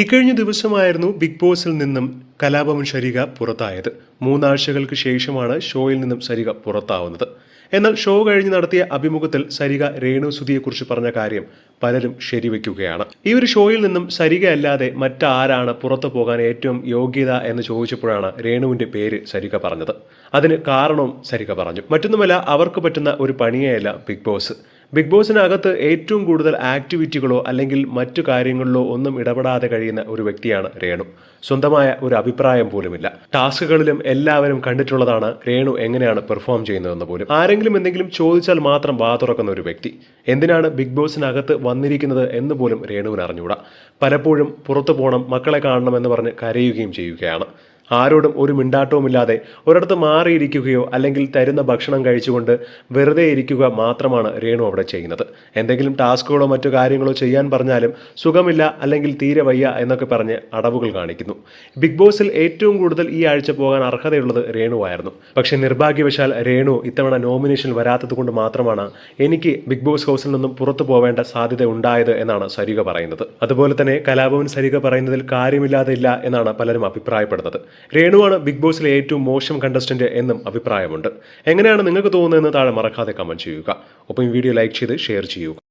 ഇക്കഴിഞ്ഞ ദിവസമായിരുന്നു ബിഗ് ബോസിൽ നിന്നും കലാഭവൻ ശരിക പുറത്തായത്. മൂന്നാഴ്ചകൾക്ക് ശേഷമാണ് ഷോയിൽ നിന്നും സരിക പുറത്താവുന്നത്. എന്നാൽ ഷോ കഴിഞ്ഞ് നടത്തിയ അഭിമുഖത്തിൽ സരിക രേണു സുധിയെക്കുറിച്ച് പറഞ്ഞ കാര്യം പലരും ശരിവെക്കുകയാണ്. ഈ ഒരു ഷോയിൽ നിന്നും സരിക അല്ലാതെ മറ്റാരാണ് പുറത്തു പോകാൻ ഏറ്റവും യോഗ്യത എന്ന് ചോദിച്ചപ്പോഴാണ് രേണുവിന്റെ പേര് സരിക പറഞ്ഞത്. അതിന് കാരണവും സരിക പറഞ്ഞു. മറ്റൊന്നുമല്ല അവർക്ക് പറ്റുന്ന ഒരു പണിയല്ല ബിഗ് ബോസ്. ബിഗ് ബോസിനകത്ത് ഏറ്റവും കൂടുതൽ ആക്ടിവിറ്റികളോ അല്ലെങ്കിൽ മറ്റു കാര്യങ്ങളിലോ ഒന്നും ഇടപെടാതെ കഴിയുന്ന ഒരു വ്യക്തിയാണ് രേണു. സ്വന്തമായ ഒരു അഭിപ്രായം പോലുമില്ല. ടാസ്കുകളിലും എല്ലാവരും കണ്ടിട്ടുള്ളതാണ് രേണു എങ്ങനെയാണ് പെർഫോം ചെയ്യുന്നതെന്ന് പോലും. ആരെങ്കിലും എന്തെങ്കിലും ചോദിച്ചാൽ മാത്രം വാ തുറക്കുന്ന ഒരു വ്യക്തി. എന്തിനാണ് ബിഗ് ബോസിനകത്ത് വന്നിരിക്കുന്നത് എന്ന് പോലും രേണുവിന് അറിഞ്ഞുകൂടാ പലപ്പോഴും പുറത്തു പോകണം മക്കളെ കാണണം എന്ന് പറഞ്ഞ് കരയുകയും ചെയ്യുകയാണ്. ആരോടും ഒരു മിണ്ടാട്ടവുമില്ലാതെ ഒരിടത്ത് മാറിയിരിക്കുകയോ അല്ലെങ്കിൽ തരുന്ന ഭക്ഷണം കഴിച്ചുകൊണ്ട് വെറുതെ ഇരിക്കുക മാത്രമാണ് രേണു അവിടെ ചെയ്യുന്നത്. എന്തെങ്കിലും ടാസ്കുകളോ മറ്റു കാര്യങ്ങളോ ചെയ്യാൻ പറഞ്ഞാലും സുഖമില്ല അല്ലെങ്കിൽ തീരെ വയ്യ എന്നൊക്കെ പറഞ്ഞ് അടവുകൾ കാണിക്കുന്നു. ബിഗ് ബോസിൽ ഏറ്റവും കൂടുതൽ ഈ ആഴ്ച പോകാൻ അർഹതയുള്ളത് രേണുവായിരുന്നു പക്ഷെ നിർഭാഗ്യവശാൽ രേണു ഇത്തവണ നോമിനേഷൻ വരാത്തത് കൊണ്ട് മാത്രമാണ് എനിക്ക് ബിഗ് ബോസ് ഹൗസിൽ നിന്നും പുറത്തു പോവേണ്ട സാധ്യത ഉണ്ടായത് എന്നാണ് സരിക പറയുന്നത്. അതുപോലെ തന്നെ കലാഭവൻ സരിക പറയുന്നതിൽ കാര്യമില്ലാതെ ഇല്ല എന്നാണ് പലരും അഭിപ്രായപ്പെടുന്നത്. രേണുവാണ് ബിഗ് ബോസിലെ ഏറ്റവും മോശം കണ്ടസ്റ്റന്റ് എന്നും അഭിപ്രായമുണ്ട്. എങ്ങനെയാണ് നിങ്ങൾക്ക് തോന്നുന്നതെന്ന് താഴെ മറക്കാതെ കമന്റ് ചെയ്യുക. ഒപ്പം ഈ വീഡിയോ ലൈക്ക് ചെയ്ത് ഷെയർ ചെയ്യുക.